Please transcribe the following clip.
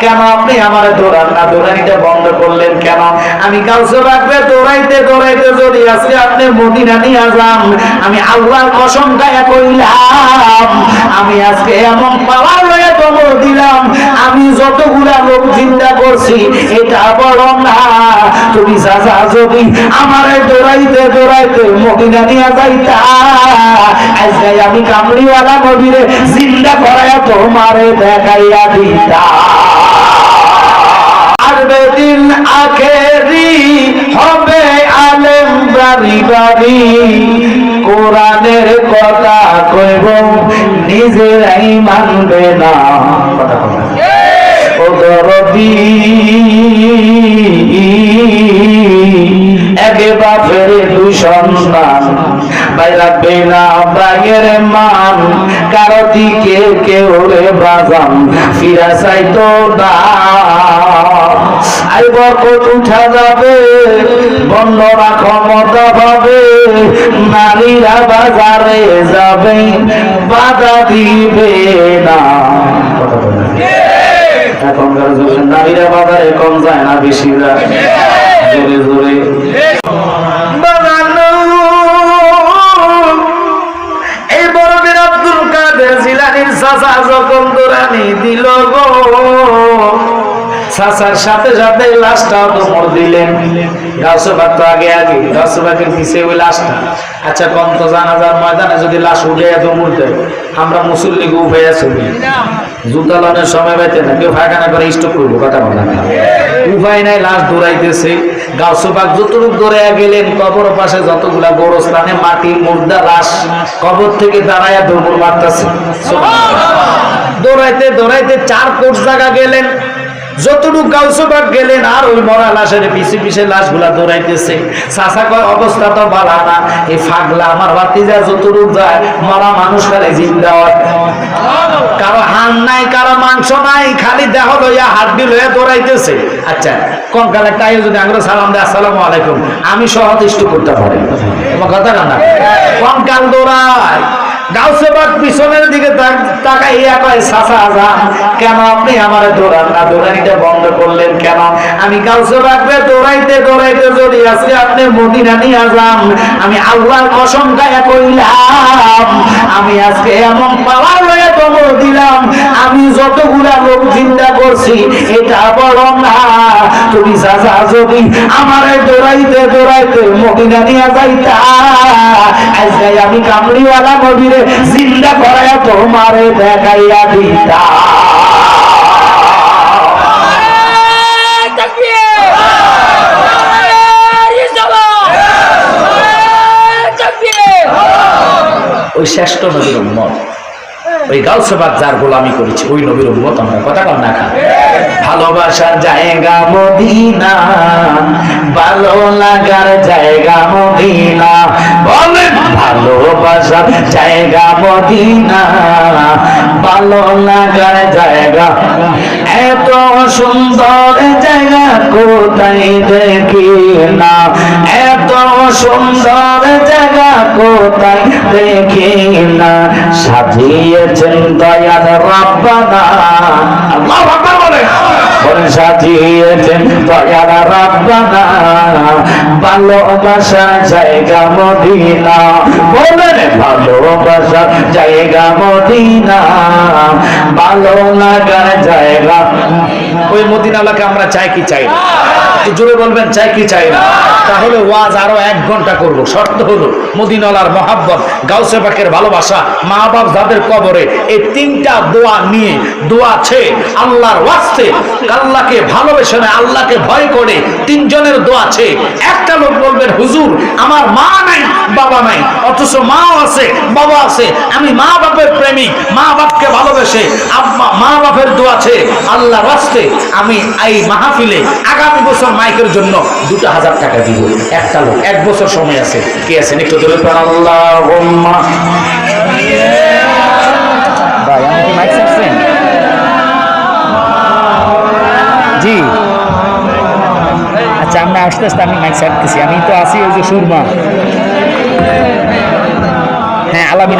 কেন আপনি আমার দৌড়ান না? দৌড়ানিটা করলেন কেন? আমি কাউসে রাখবে, দৌড়াইতে দৌড়াইতে যদি আজকে আপনি মদিনা নিয়ে যান, আমি আল্লাহর কসম গায়ে কইলাম, আমি আজকে এমন পাওয়ার লয়ে দৌড় দিলাম, আমি যতগুলা লোক চিন্তা করছি, এটা বড় না। তুমি চাচা, যদি আমার দৌড়াইতে দৌড়াইতে মদিনা নিয়ে যাইতা, আজকে আমি কামড়িওয়ালা নবীরে জিন্দা করাইয়া তোমারে দেখাইয়া দিতা। আসবে দিন আখেরি হবে আলেম বাড়ি। বাড়ি কোরআনের কথা কইব, নিজেরাই মানবে না। ও দরদি, একে বাপের দুই সন্তান। রাখবে না বাইয়ের মান। কারও দিকে কেউ রে বাজান ফিরা চাইতো না আই বরকত উঠা যাবে ক্ষমতা পাবে। নারীরা বাজারে যাবে বাধা দিবে না। এখনকার যুগে নারীরা বাজারে কম যায় না বেশি যায় জোরে জোরে। দিল গো। চাচার সাথে সাথে লাশটাও তো মর দিলেন। গাছবাগ তো আগে আগে গাছবাগের পিছে ওই লাশটা। আচ্ছা জানাজার ময়দানে যদি লাশ উঠে এত মুহূর্তে আমরা মুসল্লিকে উঠে আছি। জুতা লনের সময় না, কেউ ফাঁকানা করে স্টপ করব, কথা বলা না। উপায় নাই লাশ দৌড়াইতেছে। গাছবাগ যতটুকু দৌড়ে গেলেন, কবর পাশে যতগুলা গোরস্থানে মাটি, মুর্দা, লাশ, কবর থেকে দাঁড়ায় দৌড় মারতেছে দৌড়াইতে দৌড়াইতে চার কোট জায়গা গেলেন। গাউসবাগ গেলেন, আর ওই মরা লাশের পিছে পিছে দৌড়াইতেছে। চাষা কয়, অবস্থা তো ভালো না। এই ফাগলা আমার যায়, মরা মানুষ খালি জিন্দা কারও হান নাই, কারও মাংস নাই, খালি দেহ লইয়া হাড্ডি লইয়া দৌড়াইতেছে। আচ্ছা কঙ্কালের টাই যদি আগ্রহ, সালাম দেয়, আসসালামু আলাইকুম। আমি সহদিষ্ট করতে পারি। কথা না কঙ্কাল দৌড়ায়? গাউসেবাগ পিছনের দিকে কেন আপনি আমার দৌড়ান না? দৌড়ানিটা বন্ধ করলেন কেন? আমি গাউসেবাগবে দৌড়াইতে দৌড়াইতে যদি আজকে আপনি মদিনা নিয়ে আমি আল্লাহর কইলাম, আমি আজকে এমন পাওয়ার লয়ে দৌড় দিলাম। আমি যতগুলা লোক চিন্তা করছি, এটা বড় না। তুমি চাচা, যদি আমার দৌড়াইতে দৌড়াইতে মদিনা নিয়ে যাইতা, আজকে আমি কামড়িওয়ালা নবীরে জিন্দা করাইয়া তোমারে দেখাইয়া দিতা। ওই শ্রেষ্ঠ নবীর ওই যার গোলামি করেছি, ওই নবীর উম্মত আমরা কথা কম না ভালোবাসার জায়গা মদিনা, ভালো লাগার জায়গা মদিনা জায়গা মদিনা। ভালো লাগার জায়গা। এত সুন্দর জায়গা কোথায় দেখি না। এত সুন্দর জায়গা কোথায় দেখি না। সাজিয়েছেন দয়াল রব্বানা। সাজিয়েছেন দয়াল রব্বানা ভালোবাসার জায়গা মদিনা বলেন ভালোবাসা জায়গা মদিনা ভালো লাগার জায়গা ওই মদিনালাকে আমরা চাই কি চাই না? জোরে বলবেন, চাই কি চাই না? তাহলে ওয়াজ আরও এক ঘণ্টা করব। শর্ত হলো মদিনালার মহাব্বত, গাউসে পাকের ভালোবাসা মা বাপ যাদের কবরে, এই তিনটা দোয়া নিয়ে, দোয়া আছে আল্লাহর ওয়াস্তে, আল্লাহকে ভালোবেসে না আল্লাহকে ভয় করে তিনজনের দোয়া আছে একটা লোক বলবেন, হুজুর, আমার মা নাই, বাবা নাই, অথচ মাও আছে, বাবা আছে, আমি মা বাপের প্রেমিক মা বাপকে ভালোবেসে আব্বা- মা বাপের দোয়া আছে আল্লাহ রাস্তে আমি এই মাহফিলে আগামী বছর মাইকের জন্য দুটো হাজার টাকা দিব। একটা লোক, এক বছর সময় আছে। কে আছেন? একটু ধরে আল্লাহ জি। আচ্ছা আমরা আস্তে আস্তে আমি মাইক ছাড়তেছি আমি তো আছি ওই যে সুরমা। হ্যাঁ আলামিন